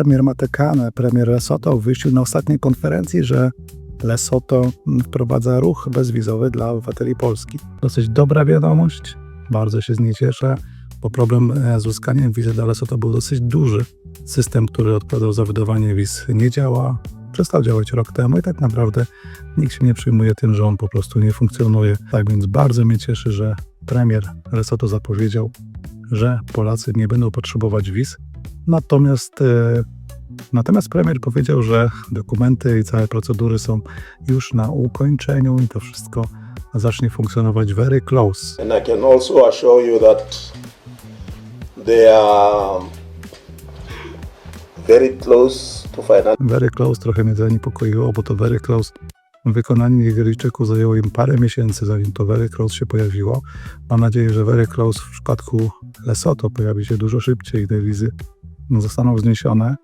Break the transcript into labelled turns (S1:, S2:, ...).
S1: Premier Matekane, premier Lesotho wyjścił na ostatniej konferencji, że Lesotho wprowadza ruch bezwizowy dla obywateli Polski. Dosyć dobra wiadomość, bardzo się z niej cieszę, bo problem e, z uzyskaniem wizy dla Lesotho był dosyć duży. System, który odpowiadał za wydawanie wiz nie działa, przestał działać rok temu i tak naprawdę nikt się nie przyjmuje tym, że on po prostu nie funkcjonuje. Tak więc bardzo mnie cieszy, że premier Lesotho zapowiedział, że Polacy nie będą potrzebować wiz. Natomiast, e, natomiast premier powiedział, że dokumenty i całe procedury są już na ukończeniu i to wszystko zacznie funkcjonować very close.
S2: And I can also assure you that they are very close to
S1: Very close trochę mnie zaniepokoiło, bo to very close wykonanie Nigeryjczyków zajęło im parę miesięcy, zanim to very close się pojawiło. Mam nadzieję, że very close w przypadku Lesotho pojawi się dużo szybciej i te wizy zostaną zniesione.